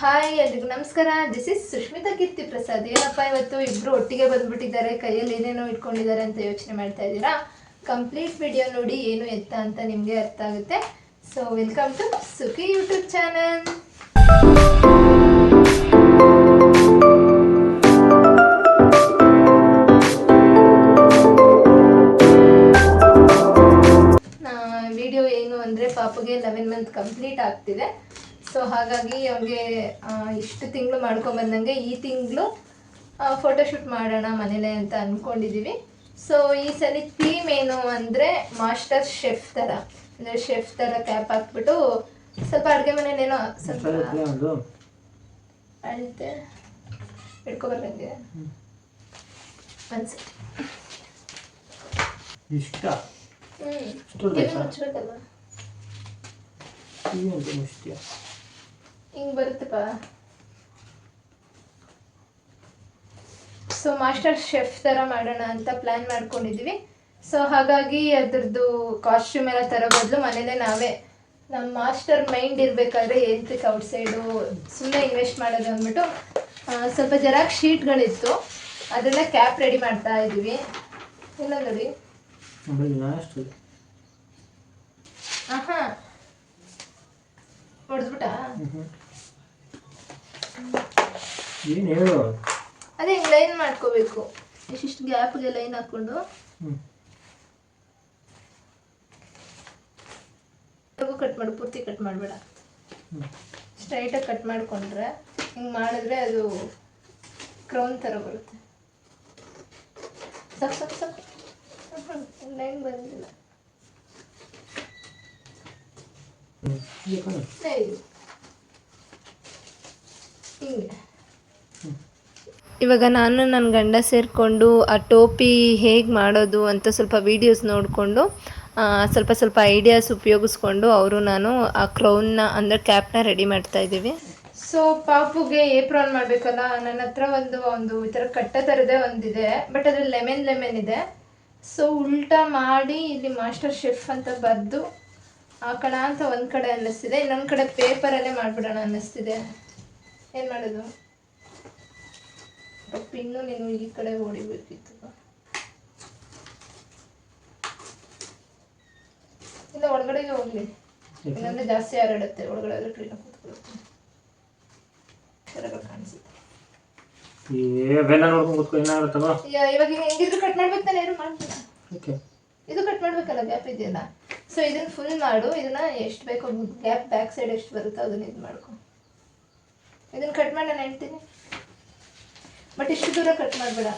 Hi ಎಲ್ರಿಗೂ ನಮಸ್ಕಾರ. This is Sushmita Keerthi Prasad ಏನಪ್ಪ ಇವತ್ತು? ಇಬ್ರು ಒಟ್ಟಿಗೆ ಬಂದ್ಬಿಟ್ಟಿದ್ದಾರೆ. ಕೈಯಲ್ಲಿ ಏನೇನೋ ಇಟ್ಕೊಂಡಿದ್ದಾರೆ ಅಂತ ಯೋಚನೆ ಮಾಡ್ತಾ ಇದ್ದೀರಾ? ಕಂಪ್ಲೀಟ್ ವಿಡಿಯೋ ನೋಡಿ ಏನು ಎತ್ತ ಅಂತ ನಿಮಗೆ ಅರ್ಥ ಆಗುತ್ತೆ. So welcome to Sukhi YouTube channel video ಏನು ಅಂದರೆ ಪಾಪಗೆ ಲೆವೆನ್ ಮಂತ್ ಕಂಪ್ಲೀಟ್ ಆಗ್ತಿದೆ. ಸೊ ಹಾಗಾಗಿ ಅವ್ನಿಗೆ ಇಷ್ಟು ತಿಂಗಳು ಮಾಡ್ಕೊಂಬಂದಂಗೆ ಈ ತಿಂಗಳು ಫೋಟೋಶೂಟ್ ಮಾಡೋಣ ಮನೇಲೆ ಅಂತ ಅಂದ್ಕೊಂಡಿದ್ದೀವಿ ಸೊ ಈ ಸಲ ಥೀಮ್ ಏನು ಅಂದರೆ ಮಾಸ್ಟರ್ ಶೆಫ್ ಥರ ಅಂದರೆ ಶೆಫ್ ಥರ ಕ್ಯಾಪ್ ಹಾಕ್ಬಿಟ್ಟು ಸ್ವಲ್ಪ ಅಡುಗೆ ಮನೇಲೇನೋ ಸ್ವಲ್ಪ ಅಳ್ತೆ ಇಟ್ಕೊಬರ್ಬೇಕಿದೆ ಅನ್ಸುತ್ತೆ. ಇಷ್ಟ? ಹ್ಞೂ ಇಷ್ಟು ಬೇಕಾ? ಮುಚ್ಚಬೇಕಲ್ವ ಈ ಅಂತ ಮುಷ್ಟಿಯ ಹಿಂಗೆ ಬರುತ್ತಪ್ಪ. ಸೊ ಮಾಸ್ಟರ್ ಶೆಫ್ ಥರ ಮಾಡೋಣ ಅಂತ ಪ್ಲ್ಯಾನ್ ಮಾಡ್ಕೊಂಡಿದ್ದೀವಿ ಸೊ ಹಾಗಾಗಿ ಅದ್ರದ್ದು ಕಾಸ್ಟ್ಯೂಮ್ ಎಲ್ಲ ತರೋ ಬದಲು ಮನೇಲೆ ನಾವೇ ನಮ್ಮ ಮಾಸ್ಟರ್ ಮೈಂಡ್ ಇರಬೇಕಾದ್ರೆ ಏನ್ತಿಕ್ ಔಟ್ಸೈಡು ಸುಮ್ಮನೆ ಇನ್ವೆಸ್ಟ್ ಮಾಡೋದು ಅಂದ್ಬಿಟ್ಟು ಸ್ವಲ್ಪ ಜೆರಾಕ್ಸ್ ಶೀಟ್ಗಳಿತ್ತು. ಅದೆಲ್ಲ ಕ್ಯಾಪ್ ರೆಡಿ ಮಾಡ್ತಾ ಇದ್ದೀವಿ ಇಲ್ಲ ನೋಡಿ. ಹಾಂ ಹೊಡೆದ್ಬಿಟ್ಟ ಏನು ಹೇಳು? ಅದೇ ಹಿಂಗೆ ಲೈನ್ ಮಾಡ್ಕೋಬೇಕು. ಇಷ್ಟಿಷ್ಟು ಗ್ಯಾಪ್ಗೆ ಲೈನ್ ಹಾಕ್ಕೊಂಡು. ಕಟ್ ಮಾಡು ಪೂರ್ತಿ ಕಟ್ ಮಾಡಬೇಡ. ಸ್ಟ್ರೈಟಾಗಿ ಕಟ್ ಮಾಡಿಕೊಂಡ್ರೆ ಹಿಂಗೆ ಮಾಡಿದ್ರೆ ಅದು ಕ್ರೌನ್ ಥರ ಬರುತ್ತೆ. ಸಪ್ ಸಪ್ ಸಪ್ ಲೈನ್ ಬಂದಿಲ್ಲ. ಇದು. ಹಿಂಗೆ ಇವಾಗ ನಾನು ನನ್ನ ಗಂಡ ಸೇರಿಕೊಂಡು ಆ ಟೋಪಿ ಹೇಗೆ ಮಾಡೋದು ಅಂತ ಸ್ವಲ್ಪ ವೀಡಿಯೋಸ್ ನೋಡಿಕೊಂಡು ಸ್ವಲ್ಪ ಸ್ವಲ್ಪ ಐಡಿಯಾಸ್ ಉಪಯೋಗಿಸ್ಕೊಂಡು ಅವರು ನಾನು ಆ ಕ್ರೌನ್ನ ಅಂದರೆ ಕ್ಯಾಪ್ನ ರೆಡಿ ಮಾಡ್ತಾ ಇದ್ದೀವಿ. ಸೊ ಪಾಪುಗೆ ಏಪ್ರಾನ್ ಮಾಡಬೇಕಲ್ಲ, ನನ್ನ ಹತ್ರ ಒಂದು ಒಂದು ಈ ಥರ ಕಟ್ಟ ಥರದೇ ಒಂದಿದೆ ಬಟ್ ಅದ್ರಲ್ಲಿ ಲೆಮೆನ್ ಲೆಮೆನ್ ಇದೆ. ಸೊ ಉಲ್ಟಾ ಮಾಡಿ ಇಲ್ಲಿ ಮಾಸ್ಟರ್ ಶೆಫ್ ಅಂತ ಬರೆದು ಹಾಕೋಣ ಅಂತ ಒಂದು ಕಡೆ ಅನ್ನಿಸ್ತಿದೆ. ಇನ್ನೊಂದು ಕಡೆ ಪೇಪರಲ್ಲೇ ಮಾಡಿಬಿಡೋಣ ಅನ್ನಿಸ್ತಿದೆ. ಏನು ಮಾಡೋದು? ಪಿನ್ನು ನೀನು ಈ ಕಡೆ ಹೊಡಿಬೇಕಿತ್ತು. ಇಲ್ಲ ಒಳಗಡೆಗೆ ಹೋಗ್ಲಿ. ಇಲ್ಲಾಂದ್ರೆ ಜಾಸ್ತಿ ಹರಡುತ್ತೆ. ಒಳಗಡೆ ಹೋದ್ರೆ ಕ್ಲೀನ್ ಕೂತ್ಕೊಳ್ಳುತ್ತೆ. ಕೆಳಗಡೆ ಕಾಣಿಸುತ್ತೆ. ಏ ಅವೆಲ್ಲ ನೋಡ್ಕೊಂಡು ಕೂತ್ಕೊ ಏನಾದ್ರು ತಗೋ. ಇವಾಗ ಹೆಂಗಿದ್ರು ಕಟ್ ಮಾಡ್ಬೇಕು ತಾನೆ ಏನು ಮಾಡ್ಬೇಕು? ಓಕೆ. ಇದು ಕಟ್ ಮಾಡ್ಬೇಕಲ್ಲ ಗ್ಯಾಪ್ ಇದೆಯಲ್ಲ? ಸೊ ಇದನ್ನ ಫುಲ್ ಮಾಡು. ಇದನ್ನ ಎಷ್ಟು ಬೇಕೋ ಗ್ಯಾಪ್ ಬ್ಯಾಕ್ ಸೈಡ್ ಎಷ್ಟು ಬರುತ್ತೋ ಅದನ್ನ ಇದು ಮಾಡ್ಕೊ. ಇದನ್ನ ಕಟ್ ಮಾಡೋಣ ನಾನು ಹೇಳ್ತೀನಿ. ಬಟ್ ಇಷ್ಟು ದೂರ ಕಟ್ ಮಾಡಬೇಡ.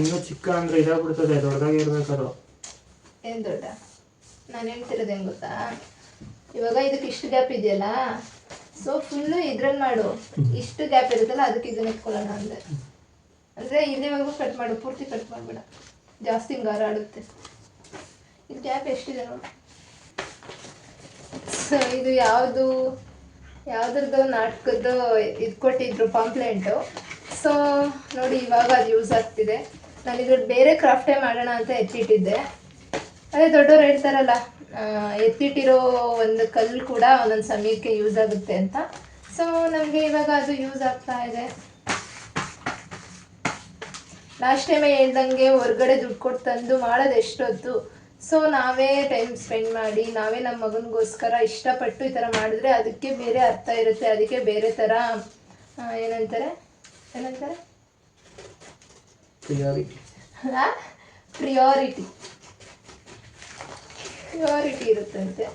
ಇನ್ನೂ ಚಿಕ್ಕ ಅಂದ್ರೆ ಇದಾಗ್ಬಿಡ್ತದೆ ದೊಡ್ಡದಾಗಿ ಇರ್ಬೇಕಾದ್ರು ಏನು ದೊಡ್ಡ? ನಾನು ಹೇಳ್ತಿರೋದು ಹೆಂಗೆ ಗೊತ್ತಾ? ಇವಾಗ ಇದಕ್ಕೆ ಇಷ್ಟು ಗ್ಯಾಪ್ ಇದೆಯಲ್ಲ? ಸೊ ಫುಲ್ಲು ಇದ್ರಲ್ಲಿ ಮಾಡು. ಇಷ್ಟು ಗ್ಯಾಪ್ ಇರುತ್ತಲ್ಲ ಅದಕ್ಕೆ ಇದನ್ನ ಇಟ್ಕೊಳ್ಳೋಣ ಅಂದೆ. ಅಂದರೆ ಇಲ್ಲಿವರೆಗೂ ಕಟ್ ಮಾಡು ಪೂರ್ತಿ ಕಟ್ ಮಾಡಬೇಡ. ಜಾಸ್ತಿ ಹಿಂಗಾರ ಹಾರಾಡುತ್ತೆ ಇದು ಗ್ಯಾಪ್ ಎಷ್ಟಿದೆ ನೋಡು. ಸೊ ಇದು ಯಾವುದು, ಯಾವುದ್ರದ್ದು ನಾಟಕದ್ದು ಇದು ಕೊಟ್ಟಿದ್ರು ಪಾಂಪ್ಲೆಂಟು ಸೊ ನೋಡಿ ಇವಾಗ ಅದು ಯೂಸ್ ಆಗ್ತಿದೆ. ನಾನು ಬೇರೆ ಕ್ರಾಫ್ಟೇ ಮಾಡೋಣ ಅಂತ ಎತ್ತಿಟ್ಟಿದ್ದೆ. ಅದೇ ದೊಡ್ಡವ್ರು ಹೇಳ್ತಾರಲ್ಲ ಎತ್ತಿಟ್ಟಿರೋ ಒಂದು ಕಲ್ಲು ಕೂಡ ಒಂದೊಂದು ಸಮಯಕ್ಕೆ ಯೂಸ್ ಆಗುತ್ತೆ ಅಂತ. ಸೊ ನಮಗೆ ಇವಾಗ ಅದು ಯೂಸ್ ಆಗ್ತಾ ಇದೆ. ಲಾಸ್ಟ್ ಟೈಮೇ ಹೇಳ್ದಂಗೆ ಹೊರಗಡೆ ದುಡ್ಡು ಕೊಟ್ಟು ತಂದು ಮಾಡೋದು ಎಷ್ಟೊತ್ತು? ಸೊ ನಾವೇ ಟೈಮ್ ಸ್ಪೆಂಡ್ ಮಾಡಿ ನಾವೇ ನಮ್ಮ ಮಗನಿಗೋಸ್ಕರ ಇಷ್ಟಪಟ್ಟು ಈ ಥರ ಮಾಡಿದ್ರೆ ಅದಕ್ಕೆ ಬೇರೆ ಅರ್ಥ ಇರುತ್ತೆ ಅದಕ್ಕೆ ಬೇರೆ ಥರ ಏನಂತಾರೆ? ಏನಂತಾರೆ? ಪ್ರಿಯಾರಿಟಿ ಪ್ರಿಯಾರಿಟಿ ಪ್ರಿಯಾರಿಟಿ ಇರುತ್ತಂತೆ.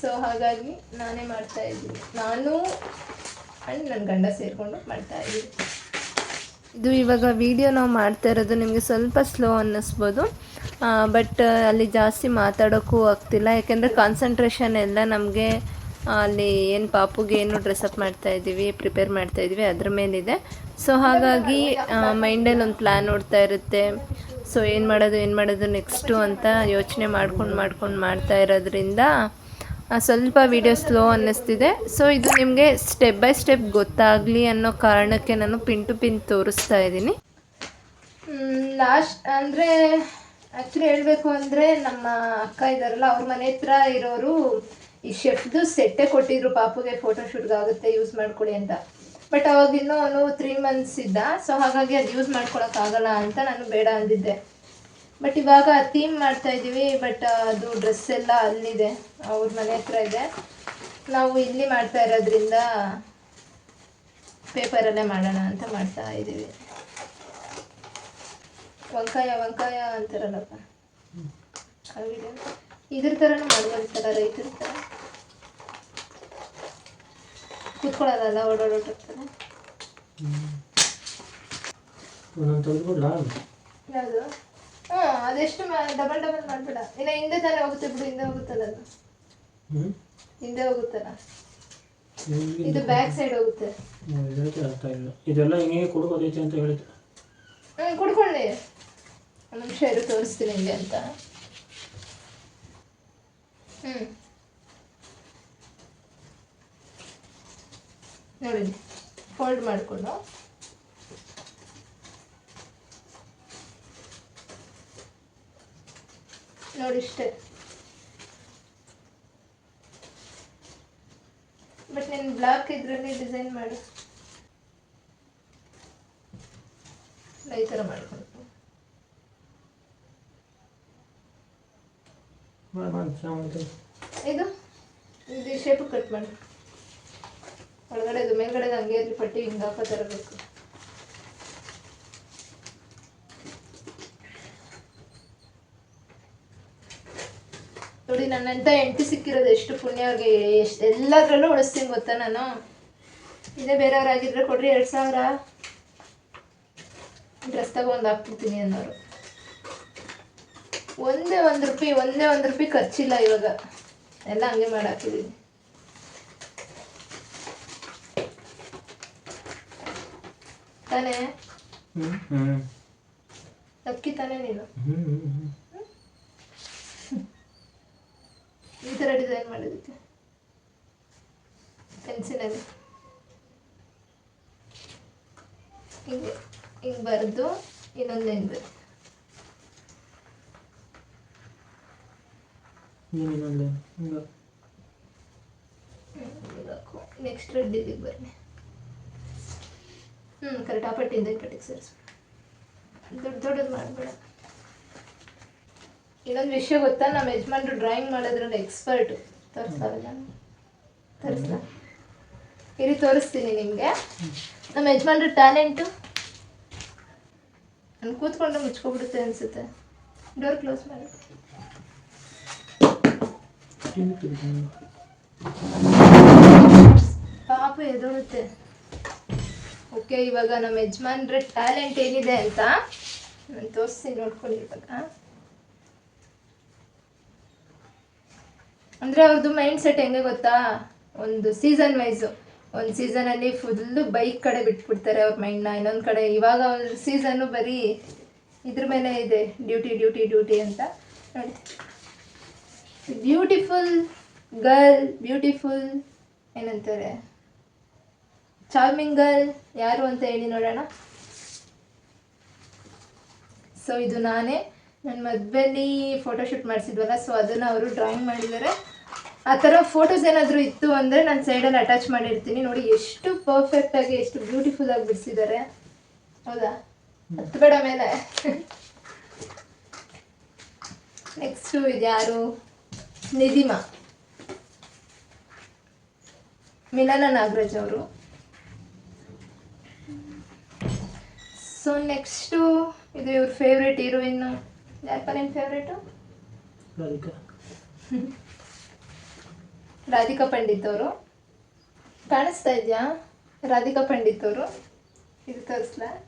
ಸೊ ಹಾಗಾಗಿ ನಾನೇ ಮಾಡ್ತಾ ಇದ್ದೀನಿ. ನಾನು ಆ್ಯಂಡ್ ನನ್ನ ಗಂಡ ಸೇರಿಕೊಂಡು ಮಾಡ್ತಾ ಇದ್ದೀನಿ. ಇದು ಇವಾಗ ವಿಡಿಯೋ ನಾವು ಮಾಡ್ತಾ ಇರೋದು ನಿಮಗೆ ಸ್ವಲ್ಪ ಸ್ಲೋ ಅನ್ನಿಸ್ಬೋದು. ಬಟ್ ಅಲ್ಲಿ ಜಾಸ್ತಿ ಮಾತಾಡೋಕ್ಕೂ ಆಗ್ತಿಲ್ಲ. ಯಾಕೆಂದರೆ ಕಾನ್ಸಂಟ್ರೇಷನ್ ಎಲ್ಲ ನಮಗೆ ಅಲ್ಲಿ ಏನು ಪಾಪುಗೆ ಏನು ಡ್ರೆಸ್ಅಪ್ ಮಾಡ್ತಾ ಇದ್ದೀವಿ ಪ್ರಿಪೇರ್ ಮಾಡ್ತಾ ಇದ್ದೀವಿ, ಅದ್ರ ಮೇಲಿದೆ. ಸೊ ಹಾಗಾಗಿ ಮೈಂಡಲ್ಲಿ ಒಂದು ಪ್ಲ್ಯಾನ್ ಓಡ್ತಾ ಇರುತ್ತೆ. ಸೊ ಏನು ಮಾಡೋದು ಏನು ಮಾಡೋದು ನೆಕ್ಸ್ಟು ಅಂತ ಯೋಚನೆ ಮಾಡ್ಕೊಂಡು ಮಾಡ್ಕೊಂಡು ಮಾಡ್ತಾ ಇರೋದ್ರಿಂದ ಸ್ವಲ್ಪ ವಿಡಿಯೋ ಸ್ಲೋ ಅನ್ನಿಸ್ತಿದೆ. ಸೊ ಇದು ನಿಮಗೆ ಸ್ಟೆಪ್ ಬೈ ಸ್ಟೆಪ್ ಗೊತ್ತಾಗಲಿ ಅನ್ನೋ ಕಾರಣಕ್ಕೆ ನಾನು ಪಿನ್ ಟು ಪಿನ್ ತೋರಿಸ್ತಾ ಇದ್ದೀನಿ. ಲಾಸ್ಟ್ ಅಂದರೆ ಆ್ಯಕ್ಚುಲಿ ಹೇಳಬೇಕು ಅಂದರೆ ನಮ್ಮ ಅಕ್ಕ ಇದ್ದಾರಲ್ಲ, ಅವ್ರ ಮನೆ ಹತ್ರ ಇರೋರು ಈ ಶೆಫ್ದು ಸೆಟ್ಟೇ ಕೊಟ್ಟಿದ್ರು ಪಾಪುಗೆ ಫೋಟೋ ಶೂಟ್ಗೆ ಆಗುತ್ತೆ ಯೂಸ್ ಮಾಡ್ಕೊಳ್ಳಿ ಅಂತ. ಬಟ್ ಅವಾಗಿನ್ನೂ ಅವನು ತ್ರೀ ಮಂತ್ಸ್ ಇದ್ದ ಸೊ ಹಾಗಾಗಿ ಅದು ಯೂಸ್ ಮಾಡ್ಕೊಳಕ್ಕಾಗಲ್ಲ ಅಂತ ನಾನು ಬೇಡ ಅಂದಿದ್ದೆ. ಬಟ್ ಇವಾಗ ಥೀಮ್ ಮಾಡ್ತಾ ಇದ್ದೀವಿ ಬಟ್ ಅದು ಡ್ರೆಸ್ ಎಲ್ಲ ಅಲ್ಲಿದೆ ಅವ್ರ ಮನೆ ಹತ್ರ ಇದೆ. ನಾವು ಇಲ್ಲಿ ಮಾಡ್ತಾ ಇರೋದ್ರಿಂದ ಪೇಪರಲ್ಲೇ ಮಾಡೋಣ ಅಂತ ಮಾಡ್ತಾ ಇದ್ದೀವಿ. ವಂಕಾಯ ವಂಕಾಯ ಅಂತಾರಲ್ಲಪ್ಪ ಇದ್ರ ಥರನೂ ಮಾಡ್ಬೋದಿತ್ತಲ್ಲ ರೈತರ ಥರ ಕೂತ್ಕೊಳ್ಳೋದಲ್ಲ ಓಡಾಡೋಟಿರ್ತಾರೆ ಯಾವುದು? ಹಾಂ ಅದೆಷ್ಟು ಡಬಲ್ ಡಬಲ್ ಮಾಡಬೇಡ. ಇನ್ನು ಹಿಂದೆ ತಾನೇ ಹೋಗುತ್ತೆ ಬಿಡು ಹಿಂದೆ ಹೋಗುತ್ತಲ್ಲ ಅದು? ಹಿಂದೆ ಹೋಗುತ್ತಲ್ಲ? ಇದು ಬ್ಯಾಕ್ ಸೈಡ್ ಹೋಗುತ್ತೆ. ಇದಕ್ಕೆ ಅರ್ಥ ಇಲ್ಲ ಇದೆಲ್ಲ ಹಿಂಗೆ ಕುಡ್ಕೋದೈತೆ ಅಂತ ಹೇಳಿದ್ರು ಹ್ಞೂ ಕುಡ್ಕೊಳ್ಳಿ. ಒಂದು ನಿಮಿಷ ಇರು ತೋರಿಸ್ತೀನಿ ನಿಮಗೆ ಅಂತ. ಹ್ಞೂ ನೋಡಿ ಫೋಲ್ಡ್ ಮಾಡಿಕೊಂಡು. ನೋಡಿ ಇಷ್ಟೇ. ಬಟ್ ನೀನು ಬ್ಲಾಕ್ ಇದರಲ್ಲಿ ಡಿಸೈನ್ ಮಾಡು. ಈ ಥರ ಮಾಡ್ಕೊಂಡು ಇದು? ಇದು ಶೇಪ್ ಕಟ್ ಮಾಡಿ. ಒಳಗಡೆದು ಮೇಲ್ಗಡೆ ಹಂಗೆ ಇರಲಿ ಪಟ್ಟಿ ಹಿಂಗೆ ಹಾಕೋ ಥರ ಬೇಕು. ನೋಡಿ ನನ್ನಂತ ಹೆಂಡತಿ ಸಿಕ್ಕಿರೋದು ಎಷ್ಟು ಪುಣ್ಯ ಅವ್ರಿಗೆ. ಎಷ್ಟು ಎಲ್ಲದ್ರಲ್ಲೂ ಉಳಿಸ್ತೀನಿ ಗೊತ್ತಾ ನಾನು? ಇದೇ ಬೇರೆಯವ್ರಾಗಿದ್ರೆ ಕೊಡ್ರಿ ಎರಡು ಸಾವಿರ. ಡ್ರೆಸ್ ತಗೊಂಡು ಹಾಕ್ಬಿಡ್ತೀನಿ ಅನ್ನೋರು. ಒಂದೇ ಒಂದು ರೂಪಾಯಿ ಒಂದೇ ಒಂದು ರೂಪಾಯಿ ಖರ್ಚಿಲ್ಲ ಇವಾಗ. ಎಲ್ಲ ಹಂಗೆ ಮಾಡಿ ಹಾಕಿದ್ದೀನಿ ತಾನೇ? ತಕ್ಕಿ ತಾನೆ ಅಕ್ಕಿ ತಾನೇ ನೀನು ಹ್ಞೂ ಹ್ಞೂ ಈ ಥರ ಡಿಸೈನ್ ಮಾಡಿದ್ದಕ್ಕೆ ಪೆನ್ಸಿಲಲ್ಲಿ ಹಿಂಗೆ ಹಿಂಗೆ ಬರೆದು ಇನ್ನೊಂದು ಹಿಂಗೆ ಏನಿಲ್ಲ ಹಿಂಗೆ ನೆಕ್ಸ್ಟ್ ರೆಡ್ ಇಲ್ಲಿಗೆ ಬನ್ನಿ. ಹ್ಞೂ ಕರೆಕ್ಟ್ ಆ ಪಟ್ಟಿಯಿಂದ ಈ ಪಟ್ಟಿಗೆ ಸೇರಿಸ್ಬಿಡು ದೊಡ್ಡ ದೊಡ್ಡದು ಮಾಡಬೇಡ. ಇನ್ನೊಂದು ವಿಷಯ ಗೊತ್ತಾ? ನಮ್ಮ ಯಜಮಾನ್ರು ಡ್ರಾಯಿಂಗ್ ಮಾಡೋದ್ರಲ್ಲಿ ಎಕ್ಸ್ಪರ್ಟ್ ತೋರಿಸ್ತಾರಲ್ಲ ಇರಿ ತೋರಿಸ್ತೀನಿ ನಿಮಗೆ. ನಮ್ಮ ಯಜಮಾನ್ರ ಟ್ಯಾಲೆಂಟು ನಾನು ಕೂತ್ಕೊಂಡು ಮುಚ್ಕೊಬಿಡುತ್ತೆ ಅನಿಸುತ್ತೆ. ಡೋರ್ ಕ್ಲೋಸ್ ಮಾಡಿ. ಪಾಪ ಎದೋಡುತ್ತೆ ಓಕೆ, ಇವಾಗ ನಮ್ಮ ಯಜಮಾನ್ರ ಟ್ಯಾಲೆಂಟ್ ಏನಿದೆ ಅಂತ ನಾನು ತೋರಿಸ್ತೀನಿ, ನೋಡ್ಕೊಳ್ಳಿ ಇವಾಗ. ಅಂದರೆ ಅವ್ರದ್ದು ಮೈಂಡ್ ಸೆಟ್ ಹೆಂಗೆ ಗೊತ್ತಾ? ಒಂದು ಸೀಸನ್ ವೈಸು ಒಂದು ಸೀಸನಲ್ಲಿ ಫುಲ್ಲು ಬೈಕ್ ಕಡೆ ಬಿಟ್ಬಿಡ್ತಾರೆ ಅವ್ರ ಮೈಂಡ್ನ ಇನ್ನೊಂದು ಕಡೆ ಇವಾಗ ಅವ್ರ ಸೀಸನ್ನು ಬರೀ ಇದ್ರ ಮೇಲೆ ಇದೆ. ಡ್ಯೂಟಿ ಡ್ಯೂಟಿ ಡ್ಯೂಟಿ ಅಂತ. ನೋಡಿ. ಬ್ಯೂಟಿಫುಲ್ ಗರ್ಲ್ ಬ್ಯೂಟಿಫುಲ್ ಏನಂತಾರೆ? ಚಾರ್ಮಿಂಗ್ ಗರ್ಲ್ ಯಾರು ಅಂತ ಹೇಳಿ ನೋಡೋಣ. ಸೊ ಇದು ನಾನೇ. ನನ್ನ ಮದುವೆಯಲ್ಲಿ ಫೋಟೋಶೂಟ್ ಮಾಡಿಸಿದ್ವಲ್ಲ ಸೊ ಅದನ್ನು ಅವರು ಡ್ರಾಯಿಂಗ್ ಮಾಡಿದ್ದಾರೆ ಆ ಥರ ಫೋಟೋಸ್ ಏನಾದರೂ ಇತ್ತು ಅಂದರೆ ನಾನು ಸೈಡಲ್ಲಿ ಅಟ್ಯಾಚ್ ಮಾಡಿರ್ತೀನಿ. ನೋಡಿ ಎಷ್ಟು ಪರ್ಫೆಕ್ಟಾಗಿ ಎಷ್ಟು ಬ್ಯೂಟಿಫುಲ್ ಆಗಿ ಬಿಡಿಸಿದ್ದಾರೆ ಹೌದಾ? ಹತ್ತು ಬೇಡ ಮೇಲೆ. ನೆಕ್ಸ್ಟು ಇದ್ಯಾರು ನಿಧಿಮ ನಿಧಿಮಾ. ಮಿಲನ ನಾಗರಾಜ್ ಅವರು. ಸೊ ನೆಕ್ಸ್ಟು ಇದು ಇವ್ರ ಫೇವ್ರೆಟ್ ಹೀರೋಯಿನ್ನು ಯಾರಪ್ಪ ಫೇವ್ರೇಟು ರಾಧಿಕಾ ರಾಧಿಕಾ ಪಂಡಿತ್ ಅವರು ಕಾಣಿಸ್ತಾ ಇದೆಯಾ? ರಾಧಿಕಾ ಪಂಡಿತ್ ಅವರು ಇದು ತೋರಿಸ್ಲಾ?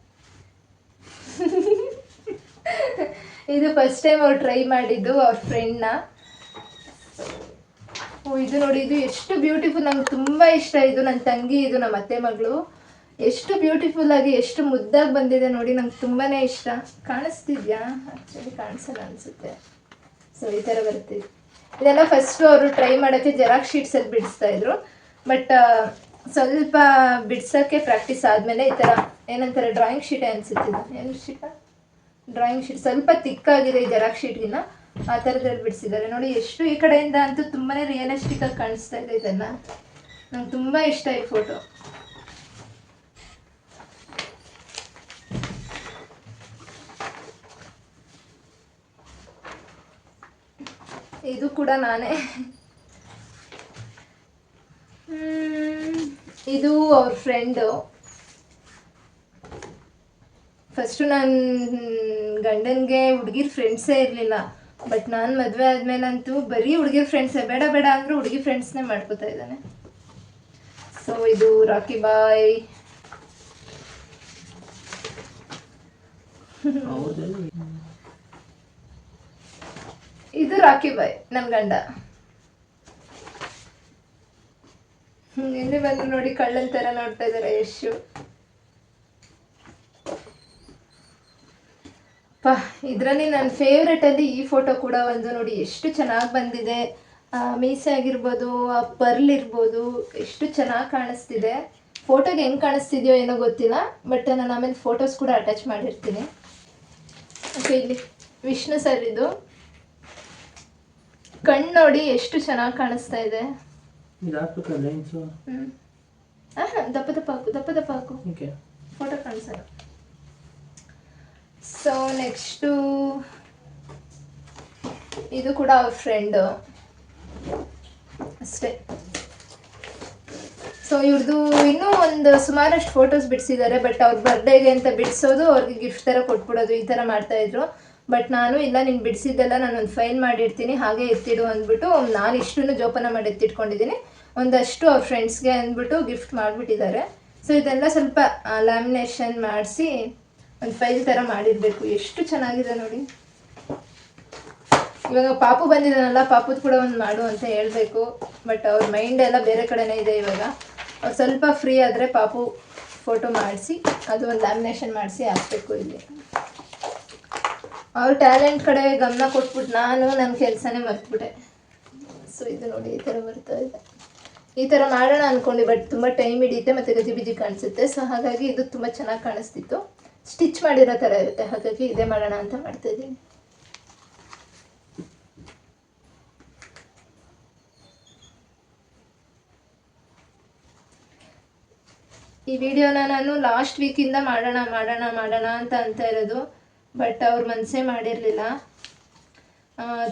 ಇದು ಫಸ್ಟ್ ಟೈಮ್ ಅವ್ರು ಟ್ರೈ ಮಾಡಿದ್ದು ಅವ್ರ ಫ್ರೆಂಡ್ನ ಓ ಇದು ನೋಡಿ ಇದು ಎಷ್ಟು ಬ್ಯೂಟಿಫುಲ್ ನಂಗೆ ತುಂಬ ಇಷ್ಟ. ಇದು ನನ್ನ ತಂಗಿ ಇದು ನಮ್ಮ ಅತ್ತೆ ಮಗಳು. ಎಷ್ಟು ಬ್ಯೂಟಿಫುಲ್ ಆಗಿ ಎಷ್ಟು ಮುದ್ದಾಗಿ ಬಂದಿದೆ ನೋಡಿ, ನಂಗೆ ತುಂಬಾ ಇಷ್ಟ. ಕಾಣಿಸ್ತಿದ್ಯಾ? ಆ್ಯಕ್ಚುಲಿ ಕಾಣಿಸಲ್ಲ ಅನಿಸುತ್ತೆ. ಸೊ ಈ ಥರ ಬರ್ತಿದೆ ಇದೆಲ್ಲ ಫಸ್ಟು ಅವರು ಟ್ರೈ ಮಾಡೋಕ್ಕೆ ಜೆರಾಕ್ಸ್ ಶೀಟ್ಸಲ್ಲಿ ಬಿಡಿಸ್ತಾ ಇದ್ರು. ಬಟ್ ಸ್ವಲ್ಪ ಬಿಡ್ಸೋಕ್ಕೆ ಪ್ರಾಕ್ಟೀಸ್ ಆದಮೇಲೆ ಈ ಥರ ಏನಂತಾರೆ ಡ್ರಾಯಿಂಗ್ ಶೀಟೇ ಅನಿಸುತ್ತೆ ಇದು. ಏನು ಶೀಟ ಡ್ರಾಯಿಂಗ್ ಶೀಟ್ ಸ್ವಲ್ಪ ತಿಕ್ಕಾಗಿದೆ ಈ ಜೆರಾಕ್ಸ್ ಶೀಟ್ಗಿನ್ನ ಆ ಥರದ್ರಲ್ಲಿ ಬಿಡಿಸಿದ್ದಾರೆ. ನೋಡಿ, ಎಷ್ಟು ಈ ಕಡೆಯಿಂದ ಅಂತೂ ತುಂಬಾ ರಿಯಲಿಸ್ಟಿಕ್ ಆಗಿ ಕಾಣಿಸ್ತಾ ಇದೆ ಇದನ್ನ ನಂಗೆ ತುಂಬ ಇಷ್ಟ ಈ ಫೋಟೋ ಇದು ಕೂಡ ನಾನೇ. ಇದು ಅವ್ರ ಫ್ರೆಂಡು ಫಸ್ಟು ನನ್ನ ಗಂಡನಿಗೆ ಹುಡುಗಿರ್ ಫ್ರೆಂಡ್ಸೇ ಇರಲಿಲ್ಲ. ಬಟ್ ನಾನು ಮದುವೆ ಆದ್ಮೇಲಂತೂ ಬರೀ ಹುಡುಗಿರ್ ಫ್ರೆಂಡ್ಸೇ ಬೇಡ ಬೇಡ ಅಂದರೂ ಹುಡುಗಿ ಫ್ರೆಂಡ್ಸ್ನೇ ಮಾಡ್ಕೋತಾ ಇದ್ದಾನೆ. ಸೊ ಇದು ರಾಕಿ ಬಾಯ್ ಇದು ರಾಕಿ ಬಾಯ್ ನನ್ನ ಗಂಡ. ಇಲ್ಲಿ ಬಂದು ನೋಡಿ ಕಳ್ಳನ್ ತರ ನೋಡ್ತಾ ಇದಾರೆ ಯಶು. ಪಾ ಇದರಲ್ಲಿ ನನ್ನ ಫೇವ್ರೆಟಲ್ಲಿ ಈ ಫೋಟೋ ಕೂಡ ಒಂದು ನೋಡಿ, ಎಷ್ಟು ಚೆನ್ನಾಗಿ ಬಂದಿದೆ. ಮೀಸೆ ಆಗಿರ್ಬೋದು ಆ ಪರ್ಲ್ ಇರ್ಬೋದು ಎಷ್ಟು ಚೆನ್ನಾಗಿ ಕಾಣಿಸ್ತಿದೆ. ಫೋಟೋಗೆ ಹೆಂಗೆ ಕಾಣಿಸ್ತಿದೆಯೋ ಏನೋ ಗೊತ್ತಿಲ್ಲ ಬಟ್ ನಾನು ಆಮೇಲೆ ಫೋಟೋಸ್ ಕೂಡ ಅಟ್ಯಾಚ್ ಮಾಡಿರ್ತೀನಿ. ಓಕೆ ಇಲ್ಲಿ ವಿಷ್ಣು ಸರ್ ಇದು. ಕಣ್ಣು ನೋಡಿ ಎಷ್ಟು ಚೆನ್ನಾಗಿ ಕಾಣಿಸ್ತಾ ಇದೆ. ದಪ್ಪ ದಪ್ಪ ಹಾಕು ದಪ್ಪ ದಪ್ಪ ಹಾಕು. ಫೋಟೋ ಕಾಣಿಸಲ್ಲ. ಸೊ ನೆಕ್ಸ್ಟು ಇದು ಕೂಡ ಅವ್ರ ಫ್ರೆಂಡು ಅಷ್ಟೇ. ಸೊ ಇವ್ರದ್ದು ಇನ್ನೂ ಒಂದು ಸುಮಾರಷ್ಟು ಫೋಟೋಸ್ ಬಿಡಿಸಿದ್ದಾರೆ ಬಟ್ ಅವ್ರ ಬರ್ಡೇಗೆ ಅಂತ ಬಿಡಿಸೋದು ಅವ್ರಿಗೆ ಗಿಫ್ಟ್ ಥರ ಕೊಟ್ಬಿಡೋದು ಈ ಥರ ಮಾಡ್ತಾಯಿದ್ರು ಬಟ್ ನಾನು ಇಲ್ಲ, ನೀನು ಬಿಡಿಸಿದ್ದೆಲ್ಲ ನಾನು ಒಂದು ಫೈಲ್ ಮಾಡಿರ್ತೀನಿ, ಹಾಗೆ ಎತ್ತಿಡು ಅಂದ್ಬಿಟ್ಟು ನಾನು ಇಷ್ಟನ್ನು ಜೋಪಾನ ಮಾಡಿ ಎತ್ತಿಟ್ಕೊಂಡಿದ್ದೀನಿ. ಒಂದಷ್ಟು ಅವ್ರ ಫ್ರೆಂಡ್ಸ್ಗೆ ಅಂದ್ಬಿಟ್ಟು ಗಿಫ್ಟ್ ಮಾಡಿಬಿಟ್ಟಿದ್ದಾರೆ. ಸೊ ಇದೆಲ್ಲ ಸ್ವಲ್ಪ ಲ್ಯಾಮಿನೇಷನ್ ಮಾಡಿಸಿ ಒಂದು ಫೈಲ್ ಥರ ಮಾಡಿರಬೇಕು. ಎಷ್ಟು ಚೆನ್ನಾಗಿದೆ ನೋಡಿ. ಇವಾಗ ಪಾಪು ಬಂದಿದ್ದಾನಲ್ಲ, ಪಾಪುದ್ ಕೂಡ ಒಂದು ಮಾಡು ಅಂತ ಹೇಳಬೇಕು. ಬಟ್ ಅವ್ರ ಮೈಂಡ್ ಎಲ್ಲ ಬೇರೆ ಕಡೆನೇ ಇದೆ ಇವಾಗ. ಅವ್ರು ಸ್ವಲ್ಪ ಫ್ರೀ ಆದರೆ ಪಾಪು ಫೋಟೋ ಮಾಡಿಸಿ, ಅದು ಒಂದು ಲ್ಯಾಮಿನೇಷನ್ ಮಾಡಿಸಿ ಹಾಕ್ಬೇಕು ಇಲ್ಲಿ. ಅವ್ರ ಟ್ಯಾಲೆಂಟ್ ಕಡೆ ಗಮನ ಕೊಟ್ಬಿಟ್ಟು ನಾನು ನನ್ನ ಕೆಲಸನೇ ಮರ್ತ್ಬಿಟ್ಟೆ. ಸೊ ಇದು ನೋಡಿ ಈ ಥರ ಬರ್ತಾ ಇದೆ. ಈ ಥರ ಮಾಡೋಣ ಅಂದ್ಕೊಂಡು ಬಟ್ ತುಂಬ ಟೈಮ್ ಹಿಡಿಯುತ್ತೆ ಮತ್ತು ಗಜಿ ಬಿಜಿ ಕಾಣಿಸುತ್ತೆ. ಸೊ ಹಾಗಾಗಿ ಇದು ತುಂಬ ಚೆನ್ನಾಗಿ ಕಾಣಿಸ್ತಿತ್ತು. ಸ್ಟಿಚ್ ಮಾಡಿರೋ ಥರ ಇರುತ್ತೆ. ಹಾಗಾಗಿ ಇದೇ ಮಾಡೋಣ ಅಂತ ಮಾಡ್ತಾ ಇದ್ದೀನಿ. ಈ ವಿಡಿಯೋನ ನಾನು ಲಾಸ್ಟ್ ವೀಕಿಂದ ಮಾಡೋಣ ಮಾಡೋಣ ಮಾಡೋಣ ಅಂತ ಅಂತ ಇರೋದು. ಬಟ್ ಅವ್ರ ಮನಸ್ಸೇ ಮಾಡಿರಲಿಲ್ಲ.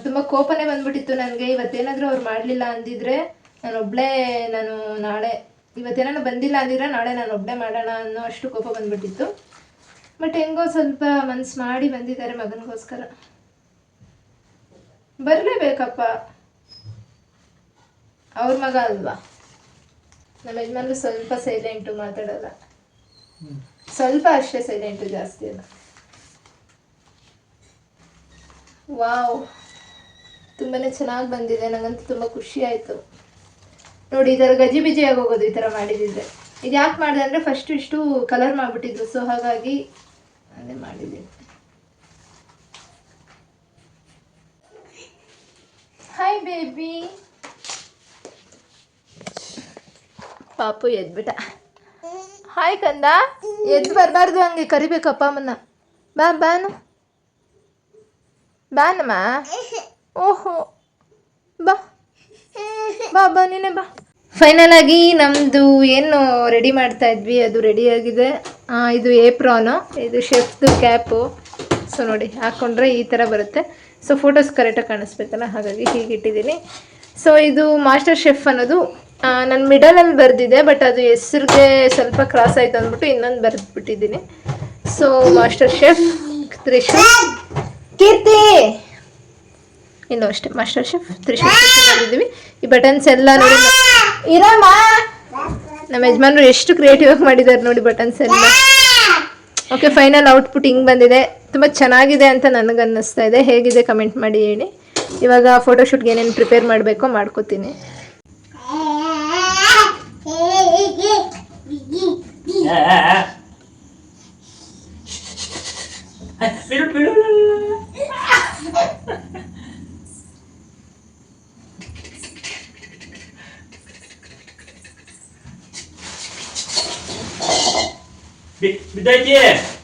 ತುಂಬ ಕೋಪನೇ ಬಂದ್ಬಿಟ್ಟಿತ್ತು ನನಗೆ. ಇವತ್ತೇನಾದರೂ ಅವ್ರು ಮಾಡಲಿಲ್ಲ ಅಂದಿದ್ರೆ ನಾನು ಒಬ್ಬಳೇ ನಾನು ನಾಳೆ ಇವತ್ತೇನಾನು ಬಂದಿಲ್ಲ ಅಂದಿದ್ರೆ ನಾಳೆ ನಾನು ಒಬ್ಬಳೇ ಮಾಡೋಣ ಅನ್ನೋ ಅಷ್ಟು ಕೋಪ ಬಂದ್ಬಿಟ್ಟಿತ್ತು. ಬಟ್ ಹೆಂಗೋ ಸ್ವಲ್ಪ ಮನ್ಸು ಮಾಡಿ ಬಂದಿದ್ದಾರೆ ಮಗನಿಗೋಸ್ಕರ. ಬರಲೇಬೇಕಪ್ಪ. ಅವ್ರ ಮಗ ಅಲ್ವಾ? ನಮ್ಮ ಯಜಮಾನ್ರು ಸ್ವಲ್ಪ ಸೈಲೆಂಟು ಮಾತಾಡಲ್ಲ. ಸ್ವಲ್ಪ ಅಷ್ಟೇ ಸೈಲೆಂಟು ಜಾಸ್ತಿ ಅಲ್ಲ. ವಾವ್. ತುಂಬಾ ಚೆನ್ನಾಗಿ ಬಂದಿದೆ. ನನಗಂತೂ ತುಂಬ ಖುಷಿ ಆಯಿತು. ನೋಡಿ, ಈ ಥರ ಗಜಿ ಬಿಜಿ ಆಗೋಗೋದು ಈ ಥರ ಮಾಡಿದಿದ್ರೆ. ಇದು ಯಾಕೆ ಮಾಡಿದೆ ಅಂದರೆ ಫಸ್ಟ್ ಇಷ್ಟು ಕಲರ್ ಮಾಡಿಬಿಟ್ಟಿದ್ರು. ಸೊ ಹಾಗಾಗಿ ಅದೇ ಮಾಡಿದ್ದೀನಿ. ಹಾಯ್ ಬೇಬಿ ಪಾಪು ಎದ್ಬಿಟ ಹಾಯ್ ಕಂದ. ಎದ್ದು ಬರಬಾರ್ದು ಹಂಗೆ. ಕರಿಬೇಕಪ್ಪ ಅಮ್ಮನ್ನ. ಬಾ ಬಾನು ಬಾನಮ್ಮ? ಓಹೋ. ಬಾ. ಬಾ ಬಾ, ನೀನೆ ಬಾ. ಫೈನಲ್ ಆಗಿ ನಮ್ಮದು ಏನು ರೆಡಿ ಮಾಡ್ತಾ ಇದ್ವಿ? ಅದು ರೆಡಿ ಆಗಿದೆ. ಇದು ಏಪ್ರಾನು ಇದು ಶೆಫ್ದು ಕ್ಯಾಪು ಸೊ ನೋಡಿ ಹಾಕ್ಕೊಂಡ್ರೆ ಈ ಥರ ಬರುತ್ತೆ. ಸೊ ಫೋಟೋಸ್ ಕರೆಕ್ಟಾಗಿ ಕಾಣಿಸ್ಬೇಕಲ್ಲ? ಹಾಗಾಗಿ ಹೀಗೆ ಇಟ್ಟಿದ್ದೀನಿ. ಸೊ ಇದು ಮಾಸ್ಟರ್ ಶೆಫ್ ಅನ್ನೋದು ನನ್ನ ಮಿಡಲಲ್ಲಿ ಬರೆದಿದೆ ಬಟ್ ಅದು ಹೆಸ್ರಿಗೆ ಸ್ವಲ್ಪ ಕ್ರಾಸ್ ಆಯಿತು ಅಂದ್ಬಿಟ್ಟು ಇನ್ನೊಂದು ಬರೆದ್ಬಿಟ್ಟಿದ್ದೀನಿ. So master chef Trishu Keerthi! ಇನ್ನು ಅಷ್ಟೇ ಮಾಸ್ಟರ್ ಶೆಫ್ ತ್ರಿಶೂಲ್ ಮಾಡಿದ್ದೀವಿ ಈ ಬಟನ್ಸ್ ಎಲ್ಲ ನೋಡಿ ಇರಮ್ಮ! ನಮ್ಮ ಯಜಮಾನ್ರು ಎಷ್ಟು ಕ್ರಿಯೇಟಿವ್ ಆಗಿ ಮಾಡಿದ್ದಾರೆ ನೋಡಿ ಬಟನ್ಸ್ ಎಲ್ಲ. ಓಕೆ ಫೈನಲ್ ಔಟ್ಪುಟ್ ಹಿಂಗೆ ಬಂದಿದೆ. ತುಂಬ ಚೆನ್ನಾಗಿದೆ ಅಂತ ನನಗೆ ಅನ್ನಿಸ್ತಾ ಇದೆ. ಹೇಗಿದೆ ಕಮೆಂಟ್ ಮಾಡಿ ಹೇಳಿ. ಇವಾಗ ಫೋಟೋಶೂಟ್ಗೆ ಏನೇನು ಪ್ರಿಪೇರ್ ಮಾಡಬೇಕೋ ಮಾಡ್ಕೋತೀನಿ. ಬಿಡು ಬಿಡು. Bir, bir dakika.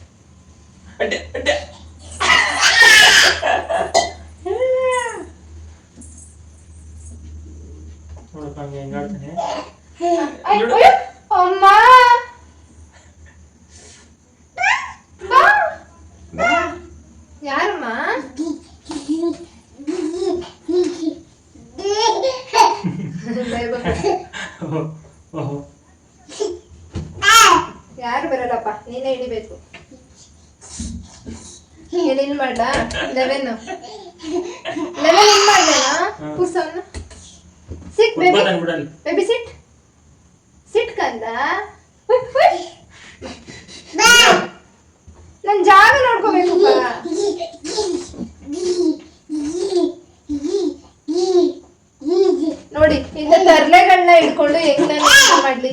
Eleven eleven in ಮಾಡ್ಲೇನಾ ಹ್ಮ್. ಕುಸವನ್ನ sit baby baby sit sit ಕಂದ. ನನ್ ಜಾಗ ನೋಡ್ಕೋಬೇಕು ನೋಡಿ ಇನ್ನ ತರ್ಲೆಗಳನ್ನ ಹಿಡ್ಕೊಂಡು ಹೆಂಗ್ ನಾನು ಮಾಡ್ಲಿ?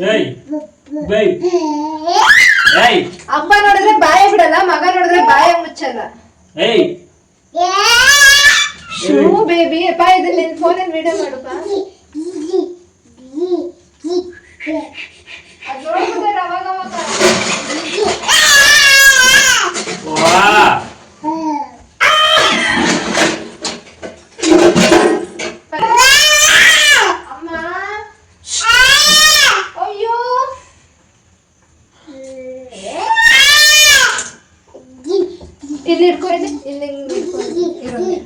ಅಪ್ಪ ನೋಡಿದ್ರೆ ಬಾಯ ಬಿಡಲ್ಲ ಮಗ ನೋಡಿದ್ರೆ ಬಾಯ ಮುಚ್ಚಲ್ಲ. ಏಯ್. ಶೂ ಬೇಬಿ ಅಪ್ಪ ಇದನ್ನ ನಿನ್ ಫೋನಲ್ಲಿ ವಿಡಿಯೋ ಮಾಡಪ್ಪ ಅದ್ ನೋಡ್ಬಿಟ್ರೆ ಅವಾಗ ಅವಾಗ ವಾ ಅಮ್ಮ ಅಯ್ಯೋ ಇಲ್ಲಿ ಇಟ್ಕೊ ಇಲ್ಲಿ ಇಲ್ಲಿ ಹಿಂಗ್ ಇಟ್ಕೊ. ಇರೋದು.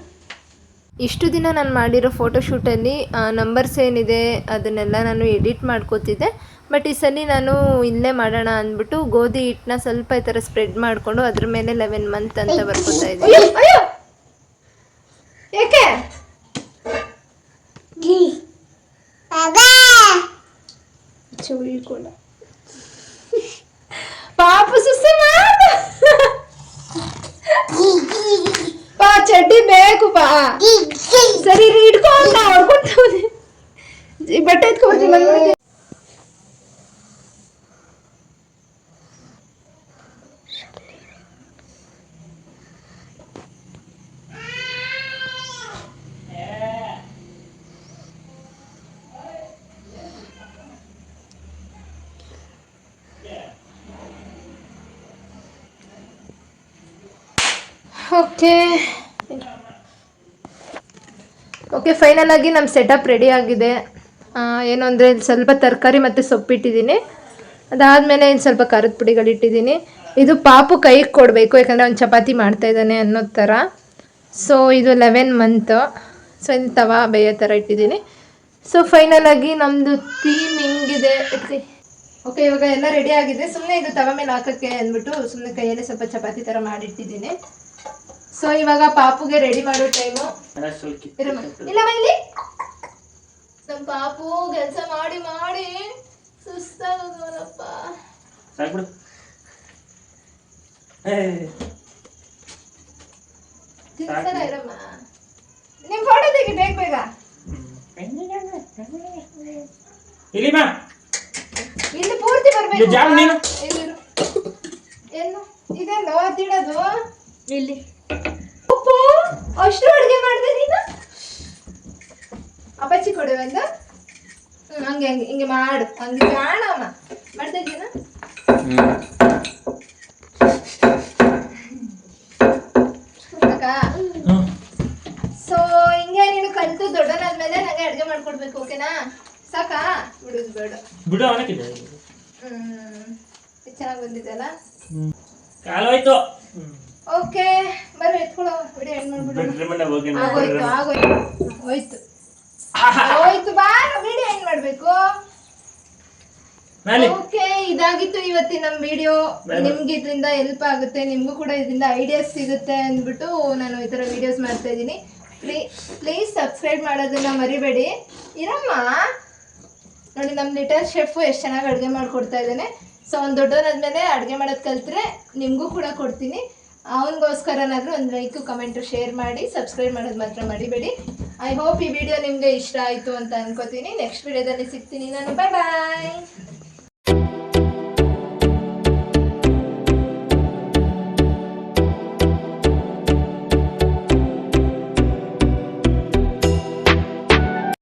ಇಷ್ಟು ದಿನ ನಾನು ಮಾಡಿರೋ ಫೋಟೋಶೂಟಲ್ಲಿ ನಂಬರ್ಸ್ ಏನಿದೆ ಅದನ್ನೆಲ್ಲ ನಾನು ಎಡಿಟ್ ಮಾಡ್ಕೋತಿದ್ದೆ. ಬಟ್ ಈ ಸಲ ನಾನು ಇಲ್ಲೇ ಮಾಡೋಣ ಅಂದ್ಬಿಟ್ಟು ಗೋಧಿ ಹಿಟ್ಟನ್ನ ಸ್ವಲ್ಪ ಈ ಥರ ಸ್ಪ್ರೆಡ್ ಮಾಡಿಕೊಂಡು ಅದ್ರ ಮೇಲೆ ಲೆವೆನ್ ಮಂತ್ ಅಂತ ಬರ್ಕೊತಾ ಇದ್ದೀನಿ. ಪಾಪ ಚಡ್ಡಿ ಬೇಕು ಪಾ ಸರಿ ರೀ ಇಟ್ಕೊ ಅಂತ ಹೊಡ್ಕೊಂತ ಈ ಬಟ್ಟೆ ಎತ್ಕೊಬರ್ತೀನಿ ಬಂದ್ಬಿಡ್ತೀನಿ ಓಕೆ ಓಕೆ ಫೈನಲ್ ಆಗಿ ನಮ್ಮ ಸೆಟಪ್ ರೆಡಿ ಆಗಿದೆ. ಏನು ಅಂದರೆ ಸ್ವಲ್ಪ ತರಕಾರಿ ಮತ್ತು ಸೊಪ್ಪಿಟ್ಟಿದ್ದೀನಿ ಅದಾದಮೇಲೆ ಇನ್ನು ಸ್ವಲ್ಪ ಖಾರದ ಪುಡಿಗಳಿಟ್ಟಿದ್ದೀನಿ ಇದು ಪಾಪು ಕೈಗೆ ಕೊಡಬೇಕು, ಯಾಕಂದರೆ ಅವ್ನು ಚಪಾತಿ ಮಾಡ್ತಾ ಇದ್ದಾನೆ ಅನ್ನೋ ಥರ ಸೊ ಇದು ಲೆವೆನ್ ಮಂತು ಸೊ ಇದು ತವಾ ಬೇಯೋ ಥರ ಇಟ್ಟಿದ್ದೀನಿ. ಸೊ ಫೈನಲ್ ಆಗಿ ನಮ್ಮದು ಥೀಮ್ ಹಿಂಗಿದೆ? ಓಕೆ ಇವಾಗ ಎಲ್ಲ ರೆಡಿ ಆಗಿದೆ. ಸುಮ್ಮನೆ ಇದು ತವ ಮೇಲೆ ಹಾಕೋಕ್ಕೆ ಅಂದ್ಬಿಟ್ಟು ಸುಮ್ಮನೆ ಕೈಯಲ್ಲಿ ಸ್ವಲ್ಪ ಚಪಾತಿ ಥರ ಮಾಡಿಟ್ಟಿದ್ದೀನಿ. ಸೊ ಇವಾಗ ಪಾಪುಗೆ ರೆಡಿ ಮಾಡೋ ಟೈಮು ಇರಮ್ಮ ಇಲ್ಲಮ್ಮ ಇಲ್ಲಿ ನಮ್ಮ ಪಾಪು ಕೆಲಸ ಮಾಡಿ ಮಾಡಿ ಸುಸ್ತಾಗೋದವನಪ್ಪ ತಿನ್ಸಲ್ಲ ಇರಮ್ಮ. ನಿಮ್ ಫೋಟೋ ತೆಗಿ ಬೇಗ ಬೇಗ. ಇಲ್ಲಿ ಮಾ. ಇಲ್ಲಿ ಪೂರ್ತಿ ಬರ್ಬೇಕು. ಇಲ್ಲಿ. ಏನು ಇದೆಲ್ಲೋ ತಿಡೋದು ಇಲ್ಲಿ. ಅಷ್ಟು ಅಡುಗೆ ಮಾಡಿದೆ ನೀನು? ಅಪ್ಪಚ್ಚಿ ಕೊಡು ಒಂದು ಹಂಗೆ ಹಂಗೆ ಹಿಂಗೆ ಮಾಡು. ಹಂಗೆ ಮಾಡಮ್ಮ ಮಾಡ್ತಾ ಇದ್ದೀನ ಸೊ ಹಿಂಗೆ ನೀನು ಕಲ್ತು ದೊಡ್ಡನಾದ್ಮೇಲೆ ನಂಗೆ ಅಡುಗೆ ಮಾಡ್ಕೊಡ್ಬೇಕು ಓಕೆನಾ? ಸಾಕಾ? ಬಿಡುದು ಬೇಡ. ಬಿಡು ಅವನಕ್ಕಿದೆ. ಹ್ಮ್ ಚೆನ್ನಾಗಿ ಬಂದಿದೆಯಲ್ಲ ಕಾಲು ಹೋಯ್ತು. ಓಕೆ. ಬರ್ರಿ ಎತ್ಕೊಳ್ಳೋ ವಿಡಿಯೋ ಎಂಡ್ ಮಾಡ್ಬಿಡೋಣ ಬಿಡ್ರಿ ಮನೆ ಹೋಗಿ ಆಗೋಯ್ತು ಆಗೋಯ್ತು ಹೋಯ್ತು ಹೋಯ್ತು ಬಾ ವಿಡಿಯೋ ಮಾಡ್ಬೇಕು? ಓಕೆ ಇದಾಗಿತ್ತು ಇವತ್ತಿನ ನಮ್ಮ ವಿಡಿಯೋ. ನಿಮ್ಗೆ ಇದರಿಂದ ಹೆಲ್ಪ್ ಆಗುತ್ತೆ ನಿಮ್ಗೂ ಕೂಡ ಇದರಿಂದ ಐಡಿಯಾಸ್ ಸಿಗುತ್ತೆ ಅಂದ್ಬಿಟ್ಟು ನಾನು ಈ ತರ ವಿಡಿಯೋಸ್ ಮಾಡ್ತಾ ಇದ್ದೀನಿ. ಪ್ಲೀಸ್ ಸಬ್ಸ್ಕ್ರೈಬ್ ಮಾಡೋದನ್ನ ಮರಿಬೇಡಿ. ಇರಮ್ಮ. ನೋಡಿ ನಮ್ಮ ಲಿಟಲ್ ಶೆಫ್ ಎಷ್ಟು ಚೆನ್ನಾಗಿ ಅಡುಗೆ ಮಾಡ್ಕೊಡ್ತಾ ಇದ್ದಾನೆ. ಸೊ ಒಂದು ದೊಡ್ಡವನಾದ್ಮೇಲೆ ಅಡುಗೆ ಮಾಡೋದು ಕಲ್ತ್ರೆ ನಿಮಗೂ ಕೂಡ ಕೊಡ್ತೀನಿ. ಅವನಿಗೋಸ್ಕರನಾದರೂ ಒಂದು ಲೈಕು, ಕಮೆಂಟು, ಶೇರ್ ಮಾಡಿ, ಸಬ್ಸ್ಕ್ರೈಬ್ ಮಾಡೋದು ಮಾತ್ರ ಮರಿಬೇಡಿ. ಐ ಹೋಪ್ ಈ ವಿಡಿಯೋ ನಿಮಗೆ ಇಷ್ಟ ಆಯಿತು ಅಂತ ಅನ್ಕೋತೀನಿ. ನೆಕ್ಸ್ಟ್ ವಿಡಿಯೋದಲ್ಲಿ ಸಿಗ್ತೀನಿ ನಾನು. ಬಾಯ್ ಬಾಯ್